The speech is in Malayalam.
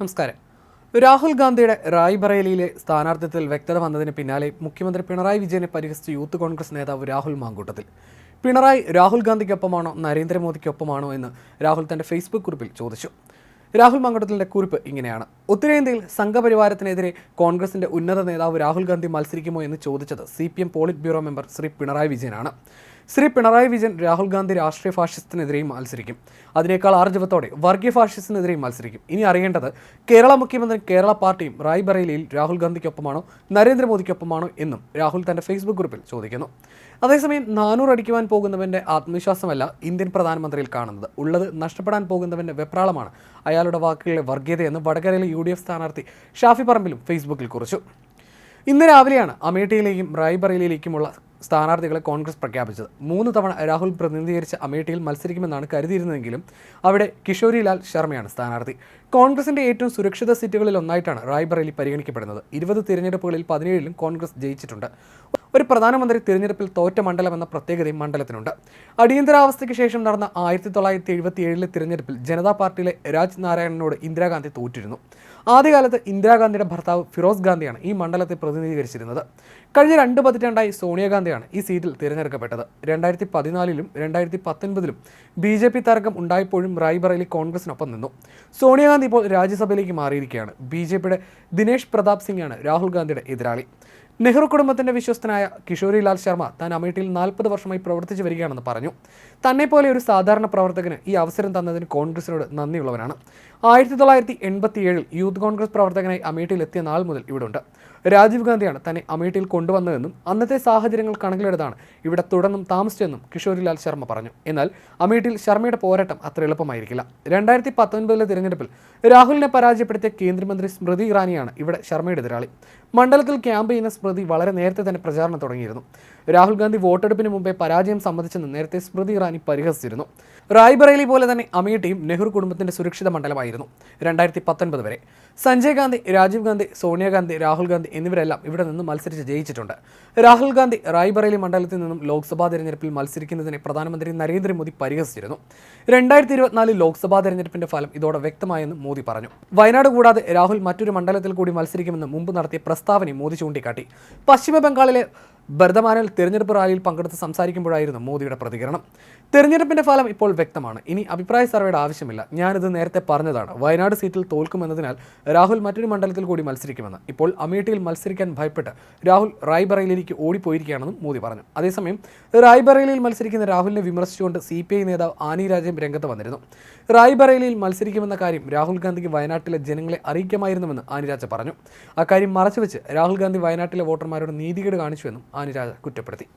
നമസ്കാരം. രാഹുൽ ഗാന്ധിയുടെ റായ്ബറേലിയിലെ സ്ഥാനാർത്ഥിത്വത്തിൽ വ്യക്തത വന്നതിന് പിന്നാലെ മുഖ്യമന്ത്രി പിണറായി വിജയനെ പരിഹസിച്ച യൂത്ത് കോൺഗ്രസ് നേതാവ് രാഹുൽ മാങ്കൂട്ടത്തിൽ. പിണറായി രാഹുൽ ഗാന്ധിക്കൊപ്പമാണോ നരേന്ദ്രമോദിക്കൊപ്പമാണോ എന്ന് രാഹുൽ തന്റെ ഫേസ്ബുക്ക് കുറിപ്പിൽ ചോദിച്ചു. രാഹുൽ മാങ്കൂട്ടത്തിന്റെ കുറിപ്പ് ഇങ്ങനെയാണ്. ഉത്തരേന്ത്യയിൽ സംഘപരിവാരത്തിനെതിരെ കോൺഗ്രസിന്റെ ഉന്നത നേതാവ് രാഹുൽ ഗാന്ധി മത്സരിക്കുമോ എന്ന് ചോദിച്ചത് C P M politburo member Shri Pinarayi വിജയനാണ്. ശ്രീ പിണറായി വിജയൻ രാഹുൽ ഗാന്ധി രാഷ്ട്രീയ ഫാഷിസത്തിനെതിരെയും മത്സരിക്കും. അതിനേക്കാൾ ആർജവത്തോടെ വർഗീയ ഫാഷിസത്തിനെതിരെയും മത്സരിക്കും. ഇനി അറിയേണ്ടത് കേരള മുഖ്യമന്ത്രി കേരള പാർട്ടിയും റായ്ബറേലിയിൽ രാഹുൽ ഗാന്ധിക്കൊപ്പമാണോ നരേന്ദ്രമോദിക്കൊപ്പമാണോ എന്നും രാഹുൽ തന്റെ ഫേസ്ബുക്ക് ഗ്രൂപ്പിൽ ചോദിക്കുന്നു. അതേസമയം നാനൂറ് അടിക്കുവാൻ പോകുന്നവന്റെ ആത്മവിശ്വാസമല്ല ഇന്ത്യൻ പ്രധാനമന്ത്രിയിൽ കാണുന്നത്. ഉള്ളത് നഷ്ടപ്പെടാൻ പോകുന്നവന്റെ വെപ്രാളമാണ്. അയാളുടെ വാക്കുകളിലെ വർഗീയതയെന്ന് വടകരയിലെ യു ഡി എഫ് സ്ഥാനാർത്ഥി ഷാഫി പറമ്പിലും ഫേസ്ബുക്കിൽ കുറിച്ചു. ഇന്ന് രാവിലെയാണ് അമേഠിയിലേക്കും റായ്ബറേലിയിലേക്കുമുള്ള സ്ഥാനാർത്ഥികളെ കോൺഗ്രസ് പ്രഖ്യാപിച്ചത്. മൂന്ന് തവണ രാഹുൽ പ്രതിനിധീകരിച്ച അമേഠിയിൽ മത്സരിക്കുമെന്നാണ് കരുതിയിരുന്നതെങ്കിലും അവിടെ കിഷോരിലാൽ ശർമ്മയാണ് സ്ഥാനാർത്ഥി. കോൺഗ്രസിന്റെ ഏറ്റവും സുരക്ഷിത സീറ്റുകളിൽ ഒന്നായിട്ടാണ് റായ്ബറേലി പരിഗണിക്കപ്പെടുന്നത്. ഇരുപത് തിരഞ്ഞെടുപ്പുകളിൽ പതിനേഴിലും കോൺഗ്രസ് ജയിച്ചിട്ടുണ്ട്. ഒരു പ്രധാനമന്ത്രി തിരഞ്ഞെടുപ്പിൽ തോറ്റ മണ്ഡലം എന്ന പ്രത്യേകതയും മണ്ഡലത്തിനുണ്ട്. അടിയന്തരാവസ്ഥയ്ക്ക് ശേഷം നടന്ന ആയിരത്തി തൊള്ളായിരത്തി എഴുപത്തി ഏഴിലെ തിരഞ്ഞെടുപ്പിൽ ജനതാ പാർട്ടിയിലെ രാജ് നാരായണനോട് ഇന്ദിരാഗാന്ധി തോറ്റിരുന്നു. ആദ്യകാലത്ത് ഇന്ദിരാഗാന്ധിയുടെ ഭർത്താവ് ഫിറോസ് ഗാന്ധിയാണ് ഈ മണ്ഡലത്തെ പ്രതിനിധീകരിച്ചിരുന്നത്. കഴിഞ്ഞ രണ്ട് പതിറ്റാണ്ടായി സോണിയാഗാന്ധിയാണ് ഈ സീറ്റിൽ തിരഞ്ഞെടുക്കപ്പെട്ടത്. രണ്ടായിരത്തി പതിനാലിലും രണ്ടായിരത്തി പത്തൊൻപതിലും ബി ജെ പി തർക്കം ഉണ്ടായപ്പോഴും റായ്ബറേലി കോൺഗ്രസിനൊപ്പം നിന്നു. സോണിയാഗാന്ധി ഇപ്പോൾ രാജ്യസഭയിലേക്ക് മാറിയിരിക്കുകയാണ്. ബി ജെ പിയുടെ ദിനേഷ് പ്രതാപ് സിംഗാണ് രാഹുൽ ഗാന്ധിയുടെ എതിരാളി. നെഹ്റു കുടുംബത്തിന്റെ വിശ്വസ്തനായ കിഷോരിലാൽ ശർമ്മ താൻ അമേഠിയിൽ നാൽപ്പത് വർഷമായി പ്രവർത്തിച്ചു വരികയാണെന്ന് പറഞ്ഞു. തന്നെ പോലെ ഒരു സാധാരണ പ്രവർത്തകന് ഈ അവസരം തന്നതിന് കോൺഗ്രസിനോട് നന്ദിയുള്ളവരാണ് ആയിരത്തി തൊള്ളായിരത്തി എൺപത്തി ഏഴിൽ യൂത്ത് കോൺഗ്രസ് പ്രവർത്തകനായി അമേഠിയിൽ എത്തിയ നാൾ മുതൽ ഇവിടെ ഉണ്ട് രാജീവ് ഗാന്ധിയാണ് തന്നെ അമേഠിയിൽ കൊണ്ടുവന്നതെന്നും അന്നത്തെ സാഹചര്യങ്ങൾ കണക്കിലെടുത്താണ് ഇവിടെ തുടർന്നും താമസിച്ചതെന്നും കിഷോരിലാൽ ശർമ്മ പറഞ്ഞു. എന്നാൽ അമേഠിയിൽ ശർമ്മയുടെ പോരാട്ടം അത്ര എളുപ്പമായിരിക്കില്ല. രണ്ടായിരത്തി പത്തൊൻപതിലെ തിരഞ്ഞെടുപ്പിൽ രാഹുലിനെ പരാജയപ്പെടുത്തിയ കേന്ദ്രമന്ത്രി സ്മൃതി ഇറാനിയാണ് ഇവിടെ ശർമ്മയുടെ എതിരാളി. മണ്ഡലത്തിൽ ക്യാമ്പ് ചെയ്യുന്ന സ്മൃതി വളരെ നേരത്തെ തന്നെ പ്രചാരണം തുടങ്ങിയിരുന്നു. രാഹുൽ ഗാന്ധി വോട്ടെടുപ്പിന് മുമ്പേ പരാജയം സമ്മതിച്ചെന്ന് നേരത്തെ സ്മൃതി ഇറാനി പരിഹസിച്ചിരുന്നു. റായ്ബറേലി പോലെ തന്നെ അമേഠിയും നെഹ്റു കുടുംബത്തിന്റെ സുരക്ഷിത മണ്ഡലമായിരുന്നു രണ്ടായിരത്തി പത്തൊൻപത് വരെ. സഞ്ജയ് ഗാന്ധി രാജീവ് ഗാന്ധി സോണിയാഗാന്ധി രാഹുൽ ഗാന്ധി എന്നിവരെല്ലാം ഇവിടെ നിന്ന് മത്സരിച്ച് ജയിച്ചിട്ടുണ്ട്. രാഹുൽ ഗാന്ധി റായ്ബറേലി മണ്ഡലത്തിൽ നിന്നും ലോക്സഭാ തെരഞ്ഞെടുപ്പിൽ മത്സരിക്കുന്നതിനെ പ്രധാനമന്ത്രി നരേന്ദ്രമോദി പരിഹസിച്ചിരുന്നു. രണ്ടായിരത്തി ഇരുപത്തിനാലിൽ ലോക്സഭാ തെരഞ്ഞെടുപ്പിന്റെ ഫലം ഇതോടെ വ്യക്തമായെന്ന് മോദി പറഞ്ഞു. വയനാട് കൂടാതെ രാഹുൽ മറ്റൊരു മണ്ഡലത്തിൽ കൂടി മത്സരിക്കുമെന്ന് മുമ്പ് നടത്തിയ പ്രസ്താവനയും മോദി ചൂണ്ടിക്കാട്ടി. പശ്ചിമ ബംഗാളിലെ ബർദമാനിൽ തിരഞ്ഞെടുപ്പ് റാലിയിൽ പങ്കെടുത്ത് സംസാരിക്കുമ്പോഴായിരുന്നു മോദിയുടെ പ്രതികരണം. തിരഞ്ഞെടുപ്പിന്റെ ഫലം ഇപ്പോൾ വ്യക്തമാണ്. ഇനി അഭിപ്രായ സർവേയുടെ ആവശ്യമില്ല. ഞാനിത് നേരത്തെ പറഞ്ഞതാണ്. വയനാട് സീറ്റിൽ തോൽക്കുമെന്നതിനാൽ രാഹുൽ മറ്റൊരു മണ്ഡലത്തിൽ കൂടി മത്സരിക്കുമെന്ന്. ഇപ്പോൾ അമേഠിയിൽ മത്സരിക്കാൻ ഭയപ്പെട്ട് രാഹുൽ റായ്ബറേലിയിലേക്ക് ഓടിപ്പോയിരിക്കുകയാണെന്നും മോദി പറഞ്ഞു. അതേസമയം റായ്ബറേലിയിൽ മത്സരിക്കുന്ന രാഹുലിനെ വിമർശിച്ചുകൊണ്ട് സി പി ഐ നേതാവ് ആനി രാജയും രംഗത്ത് വന്നിരുന്നു. റായ്ബറേലിയിൽ മത്സരിക്കുമെന്ന കാര്യം രാഹുൽ ഗാന്ധിക്ക് വയനാട്ടിലെ ജനങ്ങളെ അറിയിക്കാമായിരുന്നുവെന്ന് ആനിരാജ പറഞ്ഞു. അക്കാര്യം മറച്ചുവെച്ച് രാഹുൽ ഗാന്ധി വയനാട്ടിലെ വോട്ടർമാരോട് നീതികേട് കാണിച്ചുവെന്നും ആനിരാജ കുറ്റപ്പെടുത്തി.